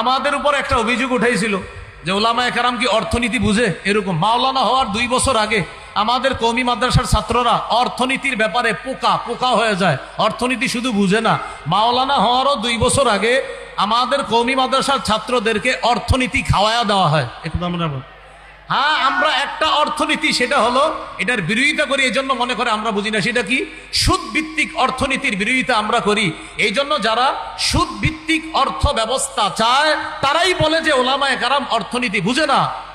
আমাদের উপর একটা অভিযোগ উঠাইছিল যে ওলামা একরাম কি অর্থনীতি বুঝে? এরকম। মাওলানা হওয়ার দুই বছর আগে আমাদের কমি মাদ্রাসার ছাত্ররা অর্থনীতির ব্যাপারে পোকা পোকা হয়ে যায়। অর্থনীতি শুধু বুঝে না। মাওলানা হওয়ারও দুই বছর আগে আমাদের কমি মাদ্রাসার ছাত্রদেরকে অর্থনীতি খাওয়ায়া দেওয়া হয়। একটু আমরা হ্যাঁ আমরা অর্থনীতি সেটা হলো, এটার বিরোধিতা করি এই জন্য মনে করে আমরা বুঝি না। সেটা কি? সুদ ভিত্তিক অর্থনীতির বিরোধিতা আমরা করি। এই জন্য যারা সুদ ভিত্তিক অর্থ ব্যবস্থা চায়, তারাই বলে যে ওলামায় কারাম অর্থনীতি বুঝে না।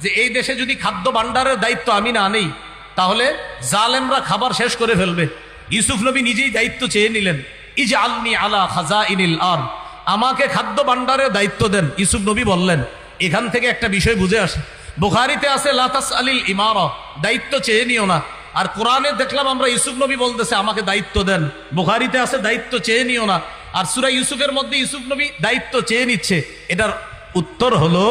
যে এই দেশে যদি খাদ্য ভাণ্ডারের দায়িত্ব আমি না নেই, তাহলে জালেমরা খাবার শেষ করে ফেলবে। ইউসুফ নবী নিজেই দায়িত্ব চেয়ে নিলেন ইজ আলনি আলা খাজা ইনিল আর আমাকে খাদ্য ভাণ্ডারের দায়িত্ব দেন, ইউসুফ নবী বললেন। এখান থেকে একটা বিষয় বুঝে আসে। বুখারিতে আছে লাতাস আলিল ইমার। দায়িত্ব চেয়ে নিও না। আর কোরআনে দেখলাম আমরা ইউসুফ নবী বলতেছে, আমাকে দায়িত্ব দেন। বুখারিতে আছে, দায়িত্ব চেয়ে নিও না। আর সুরা ইউসুফের মধ্যে ইউসুফ নবী দায়িত্ব চেয়ে নিচ্ছে। এটার উত্তর হলো,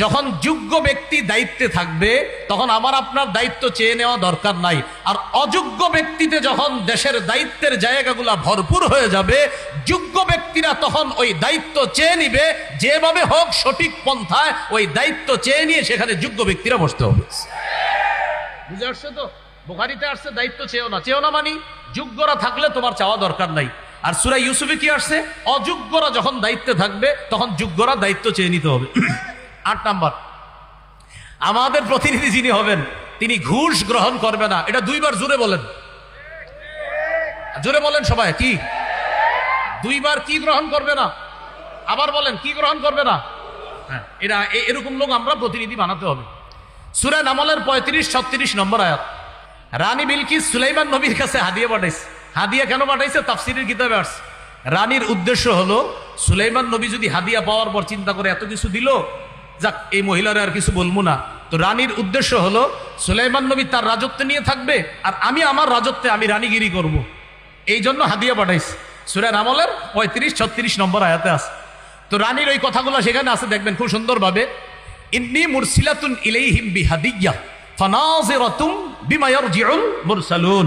যখন যোগ্য ব্যক্তি দায়িত্বে থাকবে, তখন আমার আপনার দায়িত্ব চেয়ে নেওয়া দরকার নাই। আর অযোগ্য ব্যক্তিতে যখন দেশের দায়িত্বের জায়গাগুলা ভরপুর হয়ে যাবে, যোগ্য ব্যক্তিরা তখন ওই দায়িত্ব চেয়ে নিবে, যেভাবে হোক সঠিক পন্থায় ওই দায়িত্ব চেয়ে নিয়ে সেখানে যোগ্য ব্যক্তিরা বসতে হবে। বুঝে আসছে তো? বোখারিতে আসছে, দায়িত্ব চেয়েও না। চেয়েও না মানি, যোগ্যরা থাকলে তোমার চাওয়া দরকার নাই। আর সুরা ইউসুফে কি আসছে? অযোগ্যরা যখন দায়িত্বে থাকবে, তখন যোগ্যরা দায়িত্ব চেয়ে নিতে হবে। আট নাম্বার। আমাদের প্রতিনিধি যিনি হবেন, তিনি ঘুষ গ্রহণ করবে না। এটা দুইবার জোরে বলেন। জোরে বলেন সবাই, কি? দুইবার কি গ্রহণ করবে না? আবার বলেন, কি গ্রহণ করবে না? হ্যাঁ এটা এ- এরকম লোক আমরা প্রতিনিধি বানাতে হবে। সুরা নামলের পঁয়ত্রিশ, ছত্রিশ নম্বর আয়াত। রানী বিলকিস সুলাইমান নবীর কাছে হাদিয়ে পাঠাইছে। হাদিয়া কেন পাঠাইছে? তাফসিরের কিতাবে আসছে। রানীর উদ্দেশ্য হলো, সুলাইমান নবী যদি হাদিয়া পাওয়ার পর চিন্তা করে এত কিছু দিল, যাক, এই মহিলারা আর কিছু বলব না। তো রানীর উদ্দেশ্য হলো, সুলাইমান নবী তার রাজত্ব নিয়ে থাকবে, আর আমি আমার রাজত্বে আমি রানীগিরি করব। এই জন্য হাদিয়া পাঠাইছে। সুরা নামলের পঁয়ত্রিশ, ছত্রিশ নম্বর আয়াতে আছে। তো রানীর ওই কথাগুলো সেখানে আছে, দেখবেন খুব সুন্দরভাবে। ইন্নি মুরসিলাতুন ইলাইহিম বিহাদিয়া, ফানাজিরাতুম বিমা ইয়ারজিউল মুরসালুন।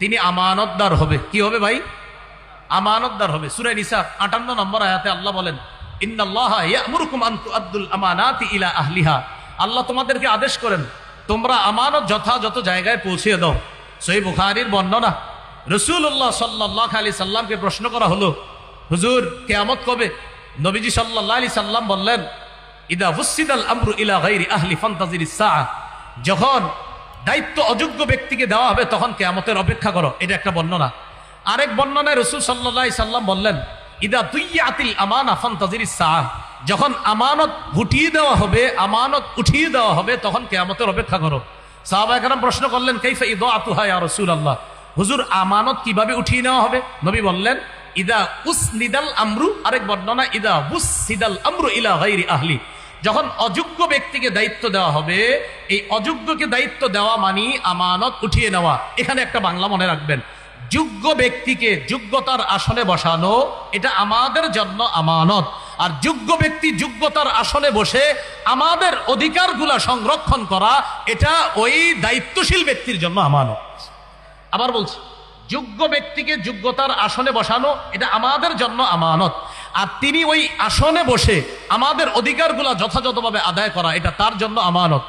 তিনি আমানতদার হবে। কি হবে ভাই? আমানতদার হবে। সুরে নিসা আটান্ন নম্বর আয়াতে আল্লাহ বলেন আল্লাহ তোমাদেরকে আদেশ করেন, তোমরা আমানত যথাযথ জায়গায় পৌঁছে দাও। সই বুখারীর বর্ণনা রসুল্লাহ সাল্লাহ আলি সাল্লামকে প্রশ্ন করা হলো, হুজুর, কেয়ামত কবে? নবীজি সাল্লাহ আলি সাল্লাম বললেন, ইদা হুসিদাল আমরু ইলা গাইরি আহলি ফান্তাজির যখন দায়িত্ব অযোগ্য ব্যক্তিকে দেওয়া হবে, তখন কেয়ামতের অপেক্ষা করো। এটা একটা বর্ণনা। আরেক বর্ণনায় রসুল সাল্লাহ সাল্লাম বললেন, ইদা তুই আতিল আমান আফান তাজির সাহ। যখন আমানত গুটিয়ে দেওয়া হবে, আমানত উঠিয়ে দেওয়া হবে, তখন কেয়ামতের অপেক্ষা করো। সাহাবাহাম প্রশ্ন করলেন, কাইফা ইদ আতুহা ইয়া রসুল আল্লাহ হুজুর, আমানত কীভাবে উঠিয়ে নেওয়া হবে? নবী বললেন, ইদা উস নিদাল আমরু। আরেক বর্ণনা, ইদা উস সিদাল আমরু ইলা আহলি। যখন অযোগ্য ব্যক্তিকে দায়িত্ব দেওয়া হবে, এই অযোগ্যকে দায়িত্ব দেওয়া মানি আমানত উঠিয়ে নেওয়া। এখানে একটা বাংলা মনে রাখবেন। যোগ্য ব্যক্তিকে যোগ্যতার আসনে বসানো, এটা আমাদের জন্য আমানত। আর যোগ্য ব্যক্তি যোগ্যতার আসনে বসে আমাদের অধিকারগুলা সংরক্ষণ করা, এটা ওই দায়িত্বশীল ব্যক্তির জন্য আমানত। আবার বলছি, যোগ্য ব্যক্তিকে যোগ্যতার আসনে বসানো, এটা আমাদের জন্য আমানত। আর তিনি ওই আসনে বসে আমাদের অধিকারগুলা যথাযথভাবে আদায় করা এটা তার জন্য আমানত।